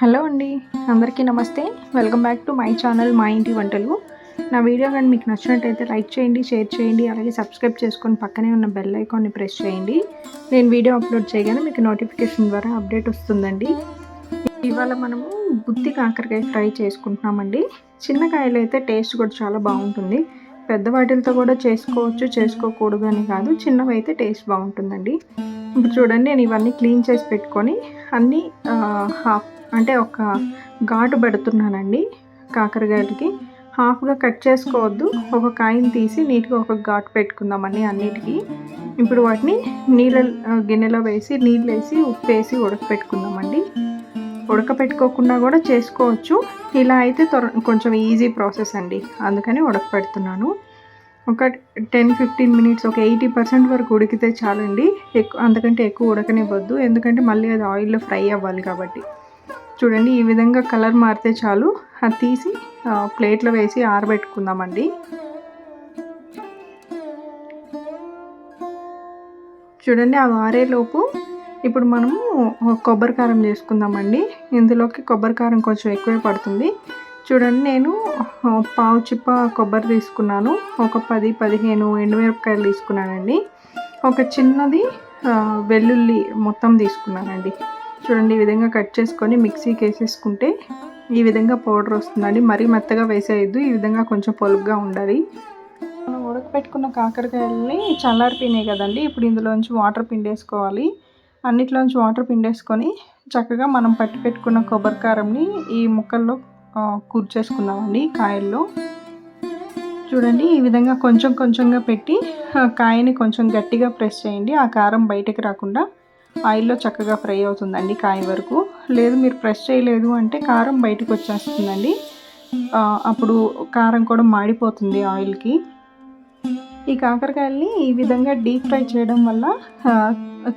Hello అండి అందరికీ నమస్తే. Welcome back to my channel మా ఇంటి వంటలు. నా వీడియో కానీ మీకు నచ్చినట్టయితే లైక్ చేయండి షేర్ చేయండి అలాగే సబ్స్క్రైబ్ చేసుకొని పక్కనే ఉన్న బెల్ ఐకాన్ని ప్రెస్ చేయండి. నేను వీడియో అప్లోడ్ చేయగానే మీకు నోటిఫికేషన్ ద్వారా అప్డేట్ వస్తుందండి. ఇవాళ మనము బుత్తి కాకరకాయ ఫ్రై చేసుకుంటున్నామండి. చిన్న కాయలు అయితే టేస్ట్ కూడా చాలా బాగుంటుంది. పెద్ద వాటిలతో కూడా చేసుకోవచ్చు చేసుకోకూడదు అని కాదు చిన్నవి అయితే టేస్ట్ బాగుంటుందండి. ఇప్పుడు చూడండి నేను ఇవన్నీ క్లీన్ చేసి పెట్టుకొని అన్నీ హాఫ్ అంటే ఒక ఘాటు పెడుతున్నానండి కాకరకాయలకి. హాఫ్గా కట్ చేసుకోవద్దు. ఒక కాయని తీసి నీట్గా ఒక ఘాటు పెట్టుకుందామండి అన్నిటికీ. ఇప్పుడు వాటిని నీళ్ళ గిన్నెలో వేసి నీళ్ళు వేసి ఉప్పు వేసి ఉడకపెట్టుకుందామండి. ఉడకపెట్టుకోకుండా కూడా చేసుకోవచ్చు. ఇలా అయితే త్వర కొంచెం ఈజీ ప్రాసెస్ అండి. అందుకని ఉడకపెడుతున్నాను. ఒక టెన్ ఫిఫ్టీన్ మినిట్స్ ఒక ఎయిటీ పర్సెంట్ వరకు ఉడికితే చాలండి. ఎక్కువ అంతకంటే ఎక్కువ ఉడకనివ్వద్దు. ఎందుకంటే మళ్ళీ అది ఆయిల్లో ఫ్రై అవ్వాలి కాబట్టి. చూడండి ఈ విధంగా కలర్ మారితే చాలు. అది తీసి ప్లేట్లో వేసి ఆరబెట్టుకుందామండి. చూడండి అది ఆరేలోపు ఇప్పుడు మనము కొబ్బరి కారం చేసుకుందామండి. ఇందులోకి కొబ్బరి కారం కొంచెం ఎక్కువే పడుతుంది. చూడండి నేను పావు చిప్ప కొబ్బరి తీసుకున్నాను. ఒక పది పదిహేను ఎండుమిరపకాయలు తీసుకున్నానండి. ఒక చిన్నది వెల్లుల్లి మొత్తం తీసుకున్నానండి. చూడండి ఈ విధంగా కట్ చేసుకొని మిక్సీకి వేసేసుకుంటే ఈ విధంగా పౌడర్ వస్తుందండి. మరీ మెత్తగా వేసేయద్దు ఈ విధంగా కొంచెం పొలుగ్గా ఉండాలి. మనం ఉడకపెట్టుకున్న కాకరకాయలని చల్లారిపోయినాయి కదండి ఇప్పుడు ఇందులోంచి వాటర్ పిండేసుకోవాలి. అన్నిట్లోంచి వాటర్ పిండేసుకొని చక్కగా మనం పట్టి పెట్టుకున్న కొబ్బరి కారంని ఈ ముక్కల్లో కూర్చేసుకున్నామండి కాయల్లో. చూడండి ఈ విధంగా కొంచెం కొంచెంగా పెట్టి కాయని కొంచెం గట్టిగా ప్రెస్ చేయండి. ఆ కారం బయటకు రాకుండా ఆయిల్లో చక్కగా ఫ్రై అవుతుందండి కాయ వరకు. లేదు మీరు ప్రెస్ చేయలేదు అంటే కారం బయటకు వచ్చేస్తుందండి. అప్పుడు కారం కూడా మాడిపోతుంది ఆయిల్కి. ఈ కాకరకాయల్ని ఈ విధంగా డీప్ ఫ్రై చేయడం వల్ల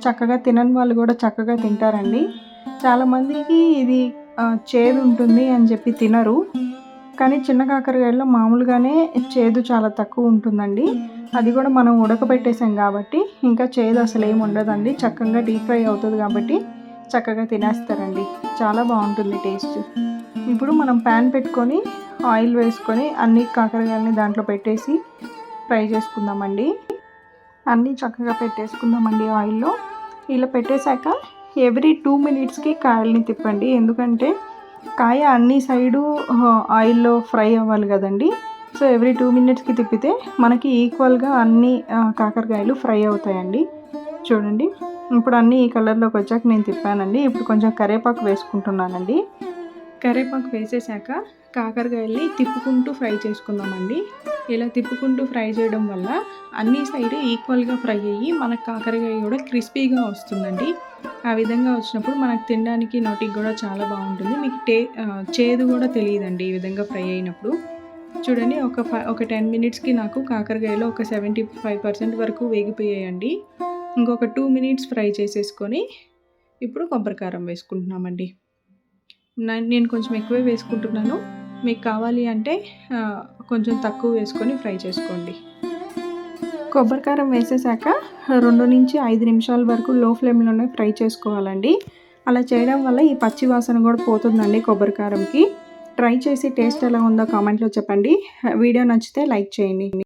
చక్కగా తినని వాళ్ళు కూడా చక్కగా తింటారండి. చాలామందికి ఇది చేదు ఉంటుంది అని చెప్పి తినరు. కానీ చిన్న కాకరకాయల్లో మామూలుగానే చేదు చాలా తక్కువ ఉంటుందండి. అది కూడా మనం ఉడకబెట్టేసాం కాబట్టి ఇంకా చేదు అసలు ఏమి ఉండదండి. చక్కగా డీప్ ఫ్రై అవుతుంది కాబట్టి చక్కగా తినేస్తారండి. చాలా బాగుంటుంది టేస్ట్. ఇప్పుడు మనం ప్యాన్ పెట్టుకొని ఆయిల్ వేసుకొని అన్ని కాకరకాయలని దాంట్లో పెట్టేసి ఫ్రై చేసుకుందామండి. అన్నీ చక్కగా పెట్టేసుకుందామండి ఆయిల్లో. ఇలా పెట్టేశాక ఎవ్రీ టూ మినిట్స్కి కాయల్ని తిప్పండి. ఎందుకంటే కాయ అన్ని సైడు ఆయిల్లో ఫ్రై అవ్వాలి కదండి. సో ఎవ్రీ టూ మినిట్స్కి తిప్పితే మనకి ఈక్వల్గా అన్ని కాకరకాయలు ఫ్రై అవుతాయండి. చూడండి. ఇప్పుడు అన్నీ ఈ కలర్లోకి వచ్చాక నేను తిప్పానండి. ఇప్పుడు కొంచెం కరేపాకు వేసుకుంటున్నానండి. కరేపాకు వేసేసాక కాకరకాయల్ని తిప్పుకుంటూ ఫ్రై చేసుకుందామండి. ఇలా తిప్పుకుంటూ ఫ్రై చేయడం వల్ల అన్ని సైడ్ ఈక్వల్గా ఫ్రై అయ్యి మన కాకరకాయ కూడా క్రిస్పీగా వస్తుందండి. ఆ విధంగా వచ్చినప్పుడు మనకు తినడానికి నోటికి కూడా చాలా బాగుంటుంది. మీకు టే చేదు కూడా తెలియదండి ఈ విధంగా ఫ్రై అయినప్పుడు. చూడండి ఒక ఫైవ్ ఒక టెన్ మినిట్స్కి నాకు కాకరకాయలో ఒక సెవెంటీ ఫైవ్ పర్సెంట్ వరకు వేగిపోయాయండి. ఇంకొక టూ మినిట్స్ ఫ్రై చేసేసుకొని ఇప్పుడు కొబ్బరికారం వేసుకుంటున్నామండి. నేను కొంచెం ఎక్కువే వేసుకుంటున్నాను. మీకు కావాలి అంటే కొంచెం తక్కువ వేసుకొని ఫ్రై చేసుకోండి. కొబ్బరికారం వేసేసాక రెండు నుంచి ఐదు నిమిషాల వరకు లో ఫ్లేమ్లోనే ఫ్రై చేసుకోవాలండి. అలా చేయడం వల్ల ఈ పచ్చి వాసన కూడా పోతుందండి కొబ్బరికారంకి. ట్రై చేసి టేస్ట్ ఎలా ఉందో కామెంట్లో చెప్పండి. వీడియో నచ్చితే లైక్ చేయండి.